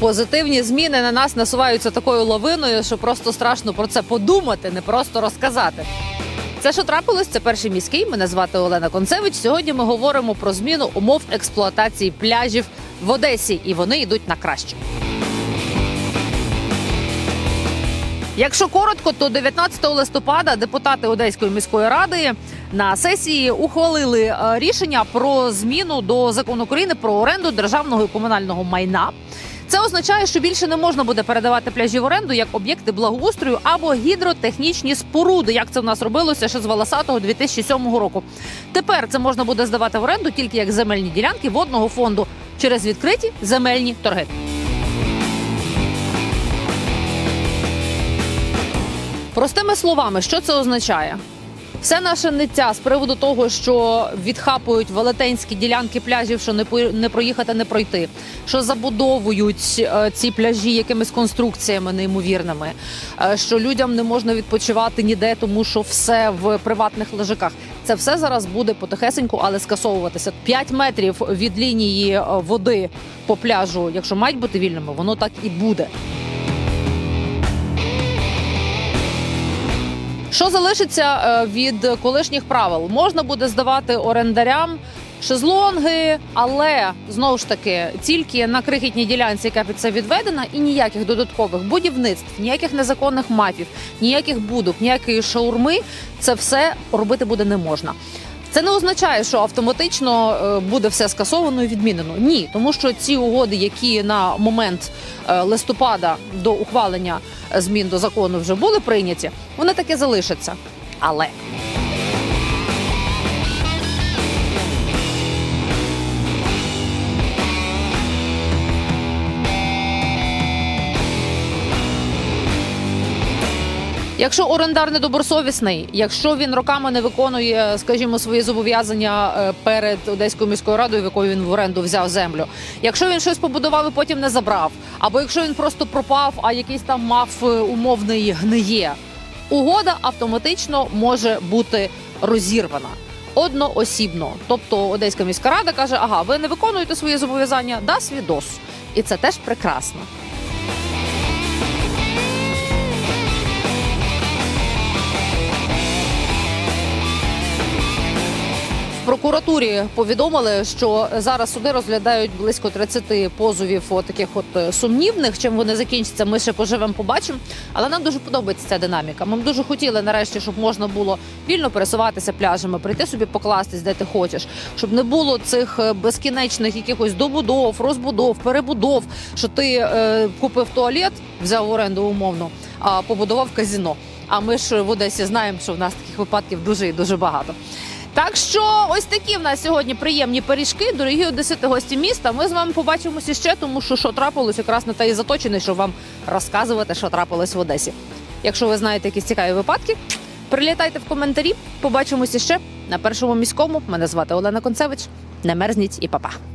Позитивні зміни на нас насуваються такою лавиною, що просто страшно про це подумати, не просто розказати. Це що трапилось? Це перший міський. Мене звати Олена Концевич. Сьогодні ми говоримо про зміну умов експлуатації пляжів в Одесі, і вони йдуть на краще. Якщо коротко, то 19 листопада депутати Одеської міської ради на сесії ухвалили е, рішення про зміну до закону України про оренду державного і комунального майна. Це означає, що більше не можна буде передавати пляжі в оренду як об'єкти благоустрою або гідротехнічні споруди, як це в нас робилося ще з волосатого 2007 року. Тепер це можна буде здавати в оренду тільки як земельні ділянки водного фонду через відкриті земельні торги. Простими словами, що це означає? Все наше ниття з приводу того, що відхапують велетенські ділянки пляжів, що не не проїхати, не пройти, що забудовують е, ці пляжі якимись конструкціями неймовірними, е, що людям не можна відпочивати ніде, тому що все в приватних лежаках. Це все зараз буде потихесеньку, але скасовуватися. 5 метрів від лінії е, води по пляжу, якщо мають бути вільними, воно так і буде. Що залишиться е, від колишніх правил? Можна буде здавати орендарям шезлонги, але знову ж таки тільки на крихітній ділянці, яка під це відведена, і ніяких додаткових будівництв, ніяких незаконних мафів, ніяких будок, ніякої шаурми. Це все робити буде не можна. Це не означає, що автоматично е, буде все скасовано і відмінено. Ні, тому що ці угоди, які на момент е, листопада до ухвалення е, змін до закону вже були прийняті, вони таки залишаться. Але Якщо орендар недобросовісний, якщо він роками не виконує, скажімо, свої зобов'язання е, перед Одеською міською радою, в якої він в оренду взяв землю, якщо він щось побудував і потім не забрав, або якщо він просто пропав, а якийсь там мав е, умовний гниє, угода автоматично може бути розірвана. Одноосібно, тобто Одеська міська рада каже: ага, ви не виконуєте свої зобов'язання, да свідос, і це теж прекрасно. Прокуратурі повідомили, що зараз суди розглядають близько 30 позовів от таких от е, сумнівних. Чим вони закінчаться, ми ще поживемо, побачимо. Але нам дуже подобається ця динаміка. Ми б дуже хотіли нарешті, щоб можна було вільно пересуватися пляжами, прийти собі покластись, де ти хочеш, щоб не було цих е, безкінечних якихось добудов, розбудов, перебудов. Що ти е, купив туалет, взяв в оренду умовно, а побудував казіно. А ми ж в Одесі знаємо, що в нас таких випадків дуже і дуже багато. Так що ось такі в нас сьогодні приємні пиріжки, дорогі одесити гості міста. Ми з вами побачимося ще, тому що що трапилось, якраз на те і заточений, щоб вам розказувати, що трапилось в Одесі. Якщо ви знаєте якісь цікаві випадки, прилітайте в коментарі. Побачимося ще на першому міському. Мене звати Олена Концевич. Не мерзніть і па-па.